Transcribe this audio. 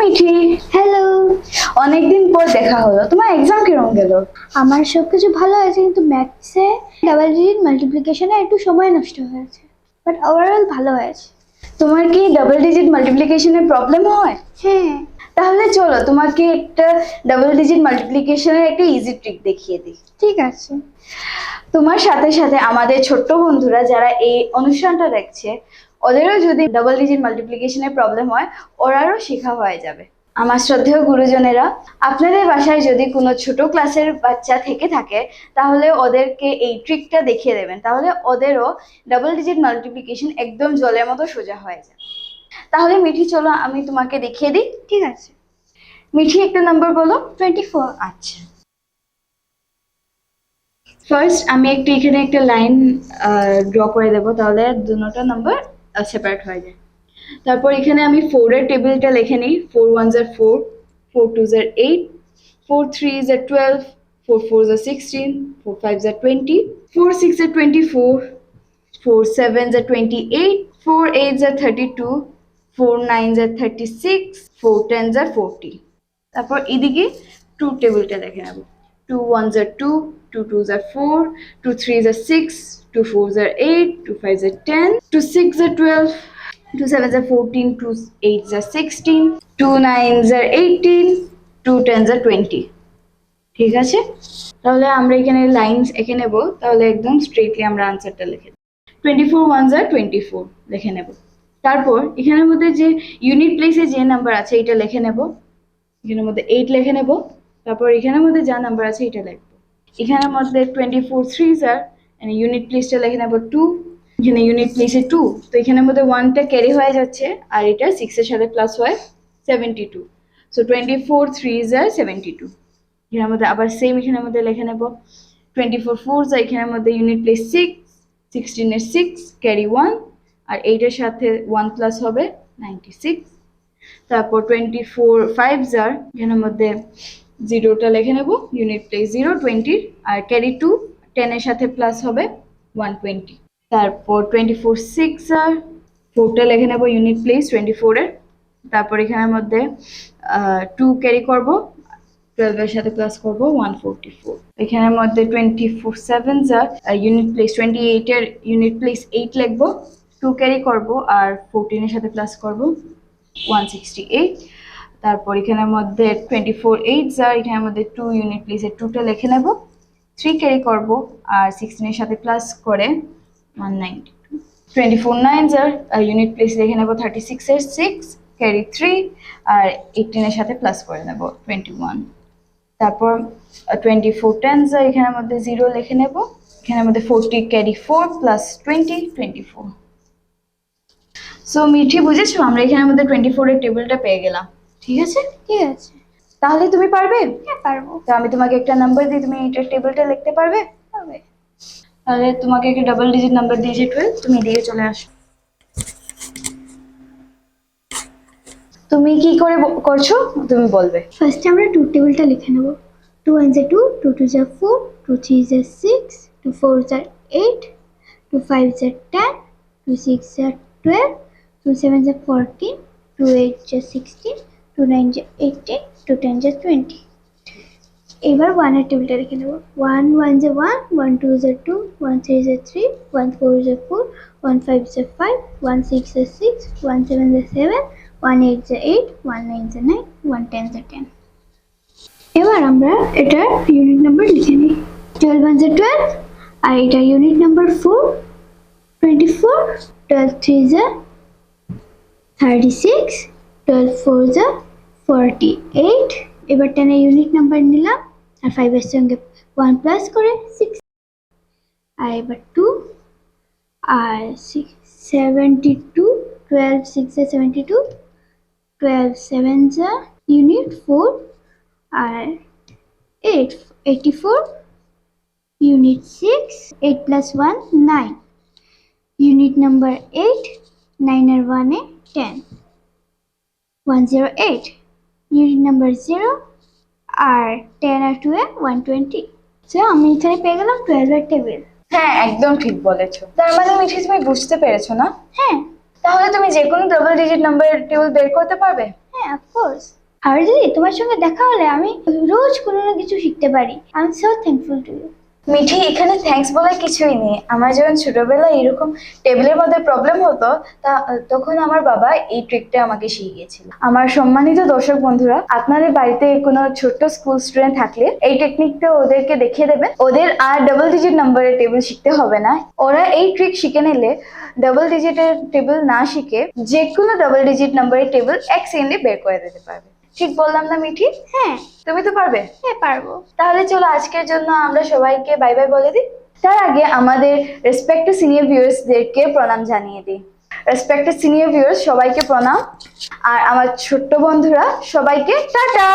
Mithi hello অনেকদিন পর দেখা হলো। তোমার এক্সাম কীরকম গেল? আমার সব কিছু ভালো হয়েছে কিন্তু ম্যাথসে ডাবল ডিজিট মাল্টিপ্লিকেশনে একটু সময় নষ্ট হয়েছে বাট ওভারঅল ভালো হয়েছে। তোমার কি ডাবল ডিজিট মাল্টিপ্লিকেশনের প্রবলেম হয়? হ্যাঁ। তাহলে চলো তোমাকে একটা ডাবল ডিজিট মাল্টিপ্লিকেশনের একটা ইজি ট্রিক দেখিয়ে দিই। ঠিক আছে। তোমার সাথে সাথে আমাদের ছোট্ট বন্ধুরা যারা এই অনুষ্ঠানটা দেখছে ওদেরও যদি ডাবল ডিজিট মাল্টিপ্লিকেশনের প্রবলেম হয় ওরারও শেখা হয়ে যাবে। আমার শ্রদ্ধেয় গুরুজনেরা আপনাদের বাসায় যদি কোনো ছোট ক্লাসের বাচ্চা থেকে থাকে তাহলে ওদেরকে এই ট্রিকটা দেখিয়ে দেবেন। তাহলে ওদেরও ডাবল ডিজিট মাল্টিপ্লিকেশন একদম জলের মতো সোজা হয়ে যায় তাহলে মিঠি চলো আমি তোমাকে দেখিয়ে দিই ঠিক আছে? মিঠি একটা নাম্বার বলো? টোয়েন্টি ফোর আচ্ছা। ফার্স্ট আমি একটু এখানে একটা লাইন ড্র করে দেবো। তাহলে দুটো নাম্বার সেপারেট হয়ে যায়। তারপর এখানে আমি ফোরের টেবিলটা লিখে নিই। ফোর ওয়ান জার ফোর ফোর টু জার এইট ফোর থ্রি জার টুয়েলভ ফোর ফোর জার সিক্সটিন ফোর ফাইভ জার টোয়েন্টি ফোর সিক্স জার টোয়েন্টি ফোর ফোর সেভেন জার টোয়েন্টি এইট ফোর এইট জার থার্টি টু ফোর নাইন জার থার্টি সিক্স ফোর টেন জার forty তারপর এদিকে টু টেবিলটা দেখে নেব। টু ওয়ান জার টু টু টু জার ফোর টু থ্রি জার সিক্স টু ফোর জার এইট টু ফাইভ জার টেন টু সিক্স জার টুয়েলভ টু সেভেন জার ফোরটিন টু এইট জার সিক্সটিন টু নাইন জার এইটিন টু টেন জার টোয়েন্টি ঠিক আছে? তাহলে আমরা এখানে লাইনস এঁকে নেব, তাহলে একদম স্ট্রেটলি আমরা আনসারটা লিখে টোয়েন্টি ফোর ওয়ান জার টোয়েন্টি ফোর লিখে নেব। তারপর এখানের মধ্যে যে ইউনিট প্লেসে যে নাম্বার আছে এটা লিখে নেব। এখানের মধ্যে এইট লিখে নেব। তারপর এখানের মধ্যে যা নাম্বার আছে এটা লিখব। এখানের মধ্যে twenty four three sir unit প্লেসটা লিখে নেব টু এখানে ইউনিট প্লেসে টু তো এখানের মধ্যে ওয়ানটা ক্যারি হয়ে যাচ্ছে আর এটা সিক্সের সাথে প্লাস হয় seventy two so twenty four three sir seventy two এখানের মধ্যে আবার সেম এখানের মধ্যে লিখে নেব। টোয়েন্টি ফোর ফোর স্যার এখানের মধ্যে ইউনিট প্লেস সিক্স সিক্সটিনের সিক্স ক্যারি ওয়ান আর এইটার সাথে ওয়ান প্লাস হবে নাইনটি সিক্স তারপর টোয়েন্টি ফোর ফাইভ জার এখানের মধ্যে জিরোটা লিখে নেব ইউনিট প্লেস জিরো টোয়েন্টির আর ক্যারি টু টেনের সাথে প্লাস হবে ওয়ান টোয়েন্টি তারপর টোয়েন্টি ফোর সিক্স আর ফোরটা লিখে নেব ইউনিট প্লেস টোয়েন্টি ফোরের তারপর এখানের মধ্যে টু ক্যারি করব টুয়েলভের সাথে প্লাস করব ওয়ান ফোরটি ফোর এখানের মধ্যে টোয়েন্টি ফোর সেভেন জার ইউনিট প্লেস টোয়েন্টি এইটের ইউনিট প্লেস এইট লিখব টু ক্যারি করব, আর ফোরটিনের সাথে প্লাস করব ওয়ান সিক্সটি এইট তারপর এখানের মধ্যে টোয়েন্টি ফোর এইট জার এখানের মধ্যে টু ইউনিট প্লেসের টুটা লিখে নেব। থ্রি ক্যারি করব আর সিক্সটিনের সাথে প্লাস করে one ninety twenty four nine jar unit place লিখে নেব থার্টি সিক্সের সিক্স ক্যারি থ্রি আর এইটিনের সাথে প্লাস করে নেব টোয়েন্টি ওয়ান তারপর টোয়েন্টি ফোর টেন জার এখানের মধ্যে জিরো লিখে নেব। এখানের মধ্যে forty carry four plus twenty twenty four so Mithi বুঝেছ? আমরা এখানের মধ্যে টোয়েন্টি ফোরের টেবিলটা পেয়ে গেলাম। ঠিক আছে? ঠিক আছে। তাহলে তুমি পারবে? হ্যাঁ পারব। তো আমি তোমাকে একটা নাম্বার দিই তুমি এটার টেবিলটা লিখতে পারবে? পারবে। তাহলে তোমাকে একটা ডাবল ডিজিট নাম্বার দিয়েছে টুয়েলভ তুমি দিয়ে চলে আসো। তুমি কি করে করছ? তুমি বলবে। ফার্স্টে আমরা টু টেবিলটা লিখে নেব। টু ওয়ান জা টু টু টু জা ফোর টু থ্রি জা সিক্স টু ফোর জা এইট টু ফাইভ জা টেন টু সিক্স জা টুয়েলভ টু সেভেন জা ফোরটিন টু এইট জা সিক্সটিন টু নাইন জা এইটিন টু টেন জা টোয়েন্টি এবার ওয়ানের টেবিলটা লিখে নেব। ওয়ান ওয়ান জা ওয়ান ওয়ান টু জা টু ওয়ান থ্রি জা থ্রি ওয়ান ফোর জা ফোর ওয়ান ফাইভ জা ফাইভ ওয়ান সিক্স জা সিক্স ওয়ান সেভেন জা সেভেন ওয়ান এইট জা এইট ওয়ান নাইন জা নাইন ওয়ান টেন জা টেন এবার আমরা এটার ইউনিট নাম্বার লিখে নিই। টুয়েলভ ওয়ান জা টুয়েলভ আর এটা unit number four twenty four twelve three জা থার্টি সিক্স টুয়েলভ ফোর জা ফোরটি এইট এবার টেনের ইউনিট নাম্বার নিলাম, আর ফাইভের সঙ্গে ওয়ান প্লাস করে সিক্স আর এবার টু আর সিক্স সেভেন্টি টু টুয়েলভ সিক্সে সেভেন্টি টু টুয়েলভ সেভেন যা ইউনিট ফোর আর eight eighty four unit six eight plus one nine unit number eight nine আর ওয়ানে ten one zero eight unit number zero আর ten আর টুয়ে one twenty so আমি এখানে পেয়ে গেলাম টুয়েলভের টেবিল হ্যাঁ একদম ঠিক বলেছ। তার মানে মিঠি তুমি বুঝতে পেরেছ না? হ্যাঁ। তাহলে তুমি যে কোনো ডাবল ডিজিট নাম্বারের টেবিল বের করতে পারবে? হ্যাঁ হ্যাঁ অফকোর্স আর যদি তোমার সঙ্গে দেখা হলে আমি রোজ কোনো না কিছু শিখতে পারি। I am so thankful to you Mithi, এখানে থ্যাঙ্কস বলে কিছুই নেই। আমার যখন ছোটবেলায় এরকম টেবিলের মধ্যে প্রবলেম হতো, তা, তখন আমার বাবা এই ট্রিকটা আমাকে শিখিয়েছিল। আমার সম্মানিত দর্শক বন্ধুরা, আপনাদের বাড়িতে কোনো ছোট্ট স্কুল স্টুডেন্ট থাকলে এই টেকনিকটা ওদেরকে দেখিয়ে দেবেন। ওদের আর ডাবল ডিজিট নাম্বারের টেবিল শিখতে হবে না। ওরা এই ট্রিক শিখে নিলে ডাবল ডিজিটের টেবিল না শিখে যে কোনো ডাবল ডিজিট নাম্বারের টেবিল এক সেকেন্ডে বের করে দিতে পারবে। ঠিক বললাম না মিঠি? হ্যাঁ। তুমি তো পারবে? হ্যাঁ পারব। তাহলে চলো আজকের জন্য আমরা সবাইকে বাই বাই বলে দিই। তার আগে আমাদের রেসপেক্টেড সিনিয়র ভিউয়ার্সদেরকে প্রণাম জানিয়ে দিই। রেসপেক্টেড সিনিয়র ভিউয়ার্স সবাইকে প্রণাম। আর আমার ছোট্ট বন্ধুরা সবাইকে টাটা!